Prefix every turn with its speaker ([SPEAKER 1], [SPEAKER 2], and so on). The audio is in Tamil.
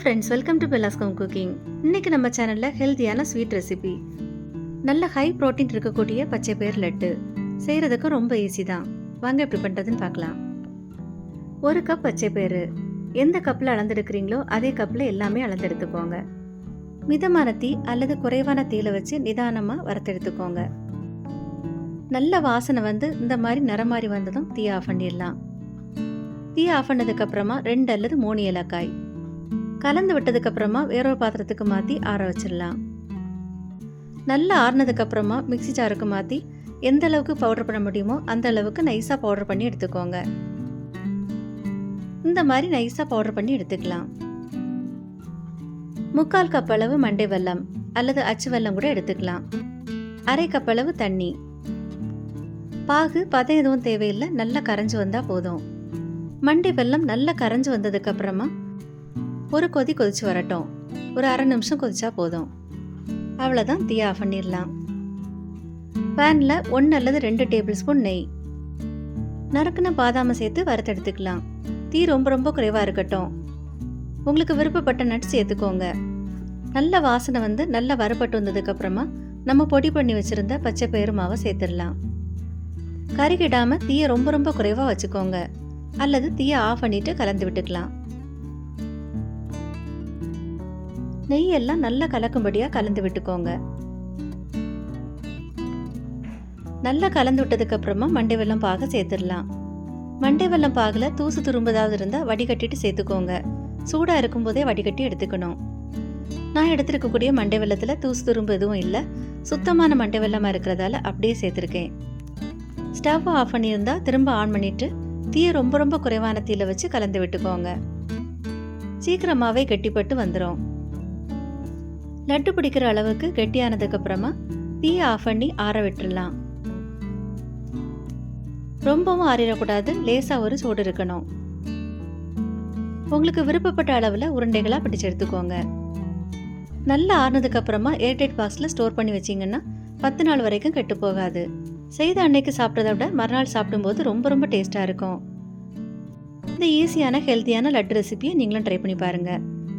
[SPEAKER 1] ஃப்ரெண்ட்ஸ் வெல்கம் டு பெலாஸ்கம் குக்கிங் இன்னைக்கு நம்ம சேனலில் ஹெல்த்தியான ஸ்வீட் ரெசிபி நல்ல ஹை ப்ரோட்டீன் இருக்கக்கூடிய பச்சை பயிர் லட்டு. செய்கிறதுக்கு ரொம்ப ஈஸி தான். வாங்க எப்படி பண்ணுறதுன்னு பார்க்கலாம். ஒரு கப் பச்சை பயிறு எந்த கப்பில் அளந்தெடுக்கிறீங்களோ அதே கப்பில் எல்லாமே அளந்தெடுத்துக்கோங்க. மிதமான தீ அல்லது குறைவான தீயில வச்சு நிதானமாக வறுத்தெடுத்துக்கோங்க. நல்ல வாசனை வந்து இந்த மாதிரி நிறமாறி வந்ததும் தீ ஆஃப் பண்ணிடலாம். தீ ஆஃப் பண்ணதுக்கப்புறமா ரெண்டு அல்லது மூணு ஏலக்காய். கலந்து விட்டதுக்கு அப்புறமா வேறொரு பாத்திரத்துக்கு மாற்றி ஆற வச்சிடலாம். நல்லா ஆறுனதுக்கு அப்புறமா மிக்ஸி ஜாருக்கு மாற்றி எந்த அளவுக்கு பவுடர் பண்ண முடியுமோ அந்த அளவுக்கு நைஸாக பவுடர் பண்ணி எடுத்துக்கோங்க. இந்த மாதிரி நைஸாக பவுடர் பண்ணி எடுத்துக்கலாம். முக்கால் கப் அளவு மண்டை வெல்லம் அல்லது அச்சு வெல்லம் கூட எடுத்துக்கலாம். அரை கப் அளவு தண்ணி. பாகு பதம் எதுவும் தேவையில்லை நல்லா கரைஞ்சு வந்தால் போதும். மண்டை வெல்லம் நல்லா கரைஞ்சு வந்ததுக்கு அப்புறமா ஒரு கொதி கொதிச்சு வரட்டும். ஒரு அரை நிமிஷம் கொதிச்சா போதும். அவ்வளோதான் தீ ஆஃப் பண்ணிடலாம் பேனில் ஒன்று அல்லது ரெண்டு டேபிள் ஸ்பூன் நெய். நறுக்குன பாதாமை சேர்த்து வறுத்தெடுத்துக்கலாம் தீ ரொம்ப ரொம்ப குறைவாக இருக்கட்டும். உங்களுக்கு விருப்பப்பட்ட நட்ஸ் சேர்த்துக்கோங்க. நல்ல வாசனை வந்து நல்லா வரப்பட்டு வந்ததுக்கப்புறமா நம்ம பொடி பண்ணி வச்சுருந்த பச்சை பயிறு மாவை சேர்த்துடலாம். கருகிடாமல் தீயை ரொம்ப ரொம்ப குறைவாக வச்சுக்கோங்க. அல்லது தீயை ஆஃப் பண்ணிட்டு கலந்து விட்டுக்கலாம். நெய் எல்லாம் நல்லா கலக்கும்படியாக கலந்து விட்டுக்கோங்க. நல்லா கலந்து விட்டதுக்கு அப்புறமா மண்டை வெள்ளம் பாக சேர்த்துடலாம். மண்டை வெல்லம் பாகில் தூசு துரும்புதாவது இருந்தால் வடிகட்டிட்டு சேர்த்துக்கோங்க. சூடாக இருக்கும்போதே வடிகட்டி எடுத்துக்கணும். நான் எடுத்துருக்கக்கூடிய மண்டை வெள்ளத்தில் தூசு துரும்பு எதுவும் இல்லை. சுத்தமான மண்டை வெள்ளமாக இருக்கிறதால அப்படியே சேர்த்துருக்கேன். ஸ்டவ் ஆஃப் பண்ணியிருந்தா திரும்ப ஆன் பண்ணிட்டு தீயை ரொம்ப ரொம்ப குறைவான தீயில வச்சு கலந்து விட்டுக்கோங்க. சீக்கிரமாகவே கெட்டிப்பட்டு வந்துடும் லட்டு பிடிக்கிற அளவுக்கு கெட்டியானதுக்கு அப்புறமா தீயை ஆஃப் பண்ணி ஆற விட்டுடலாம் ரொம்பவும் ஆறிடக்கூடாது லேசாக ஒரு சூடு இருக்கணும். உங்களுக்கு விருப்பப்பட்ட அளவில் உருண்டைகளாக பிடிச்சு எடுத்துக்கோங்க. நல்லா ஆறுனதுக்கு அப்புறமா ஏர்டைட் பாக்ஸில் ஸ்டோர் பண்ணி வச்சிங்கன்னா பத்து நாள் வரைக்கும் கெட்டு போகாது. செய்த அன்னைக்கு சாப்பிட்றத விட மறுநாள் சாப்பிடும்போது ரொம்ப ரொம்ப டேஸ்ட்டாக இருக்கும். இந்த ஈஸியான ஹெல்த்தியான லட்டு ரெசிபியை நீங்களும் ட்ரை பண்ணி பாருங்கள்